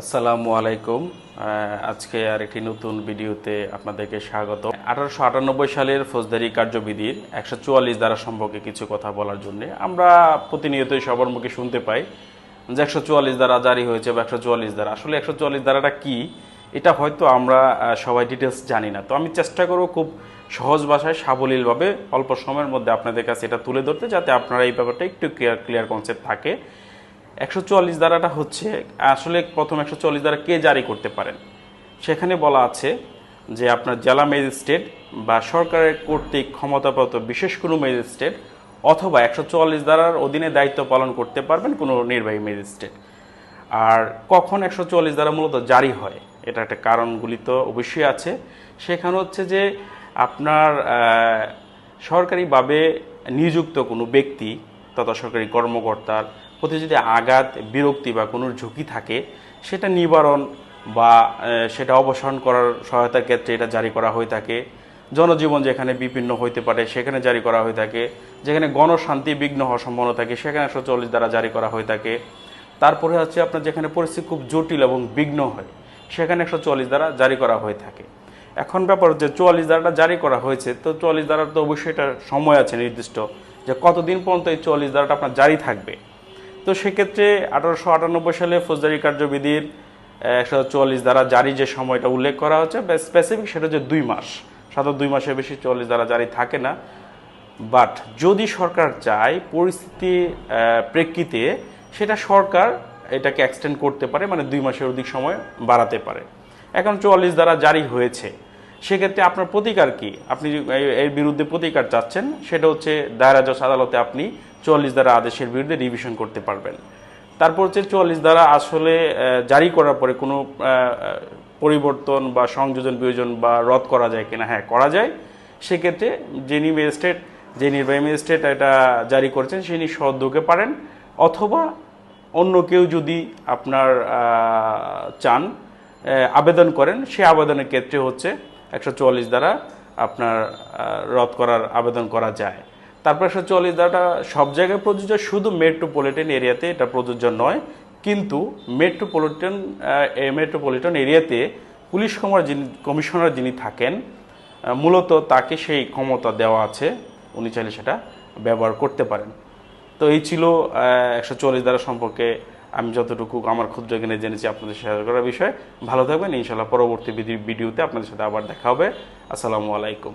আসসালামু আলাইকুম। আজকে আর একটি নতুন ভিডিওতে আপনাদেরকে স্বাগত। আঠারোশো আটানব্বই সালের ফৌজদারি কার্যবিধির একশো চুয়াল্লিশ দ্বারা সম্পর্কে কিছু কথা বলার জন্য আমরা প্রতিনিয়তই সবার মুখে শুনতে পাই যে একশো চুয়াল্লিশ দ্বারা জারি হয়েছে বা একশো চুয়াল্লিশ দ্বারা। আসলে একশো চুয়াল্লিশ দ্বারাটা কী? এটা হয়তো আমরা সবাই ডিটেলস জানি না। তো আমি চেষ্টা করব খুব সহজ ভাষায়, সাবলীলভাবে অল্প সময়ের মধ্যে আপনাদের কাছে এটা তুলে ধরতে যাতে আপনারা এই ব্যাপারটা একটু ক্লিয়ার ক্লিয়ার কনসেপ্ট থাকে। একশো চুয়াল্লিশ ধারাটা হচ্ছে, আসলে প্রথম একশো চুয়াল্লিশ ধারা কে জারি করতে পারেন? সেখানে বলা আছে যে আপনার জেলা ম্যাজিস্ট্রেট বা সরকারের কর্তৃক ক্ষমতাপ্রাপ্ত বিশেষ কোনো ম্যাজিস্ট্রেট অথবা একশো চুয়াল্লিশ ধারার অধীনে দায়িত্ব পালন করতে পারবেন কোনো নির্বাহী ম্যাজিস্ট্রেট। আর কখন একশো চুয়াল্লিশ দ্বারা মূলত জারি হয়, এটা একটা কারণগুলি তো অবশ্যই আছে। সেখানে হচ্ছে যে আপনার সরকারিভাবে নিযুক্ত কোনো ব্যক্তি তথা সরকারি কর্মকর্তার প্রতি যদি আঘাত, বিরক্তি বা কোনো ঝুঁকি থাকে, সেটা নিবারণ বা সেটা অবসান করার সহায়তার ক্ষেত্রে এটা জারি করা হয়ে থাকে। জনজীবন যেখানে বিপন্ন হইতে পারে, সেখানে জারি করা হয়ে থাকে। যেখানে গণশান্তি বিঘ্ন হওয়ার সম্ভাবনা থাকে, সেখানে একশো চল্লিশ দ্বারা জারি করা হয়ে থাকে। তারপরে হচ্ছে আপনার যেখানে পরিস্থিতি খুব জটিল এবং বিঘ্ন হয়, সেখানে একশো চুয়াল্লিশ দ্বারা জারি করা হয়ে থাকে। এখন ব্যাপার হচ্ছে চুয়াল্লিশ দ্বারাটা জারি করা হয়েছে, তো চুয়াল্লিশ দ্বারার তো অবশ্যই একটা সময় আছে নির্দিষ্ট, যে কতদিন পর্যন্ত এই চুয়াল্লিশ দ্বারাটা আপনার জারি থাকবে। তো সেক্ষেত্রে আঠারোশো আটানব্বই সালে ফৌজদারি কার্যবিধির একশো চুয়াল্লিশ দ্বারা জারি যে সময়টা উল্লেখ করা হচ্ছে স্পেসিফিক সেটা হচ্ছে দুই মাস। সাধারণত দুই মাসের বেশি চুয়াল্লিশ দ্বারা জারি থাকে না। বাট যদি সরকার চায় পরিস্থিতি প্রেক্ষিতে সেটা সরকার এটাকে এক্সটেন্ড করতে পারে মানে দুই মাসের অধিক সময় বাড়াতে পারে। এখন চুয়াল্লিশ দ্বারা জারি হয়েছে। সেক্ষেত্রে আপনার প্রতিকার কি? আপনি এর বিরুদ্ধে প্রতিকার চাচ্ছেন, সেটা হচ্ছে দায়রা জজ আদালতে আপনি চুয়াল্লিশ দ্বারা আদেশের বিরুদ্ধে রিভিশন করতে পারবেন। তারপর হচ্ছে চুয়াল্লিশ দ্বারা আসলে জারি করার পরে কোনো পরিবর্তন বা সংযোজন বিয়োজন বা রদ করা যায় কিনা? হ্যাঁ করা যায়। সেক্ষেত্রে যিনি ম্যাজিস্ট্রেট যে নির্বাহী ম্যাজিস্ট্রেট এটা জারি করেছেন তিনি সদ্যকে পারেন। অথবা অন্য কেউ যদি আপনার চান আবেদন করেন, সে আবেদনের ক্ষেত্রে হচ্ছে একশো চুয়াল্লিশ দ্বারা আপনার রদ করার আবেদন করা যায়। তারপর একশো চুয়াল্লিশ দ্বারাটা সব জায়গায় প্রযোজ্য, শুধু মেট্রোপলিটন এরিয়াতে এটা প্রযোজ্য নয়, কিন্তু মেট্রোপলিটন মেট্রোপলিটন এরিয়াতে পুলিশ কমার যিনি, কমিশনার যিনি থাকেন মূলত তাকে সেই ক্ষমতা দেওয়া আছে, উনি চাইলে সেটা ব্যবহার করতে পারেন। তো এই ছিল একশো চল্লিশ দ্বারা সম্পর্কে আমি যতটুকু আমার ক্ষুদ্র জ্ঞানে জেনেছি আপনাদের শেয়ার করার বিষয়। ভালো থাকবেন ইনশাল্লাহ পরবর্তী ভিডি- ভিডিওতে আপনাদের সাথে আবার দেখা হবে। আসসালামু আলাইকুম।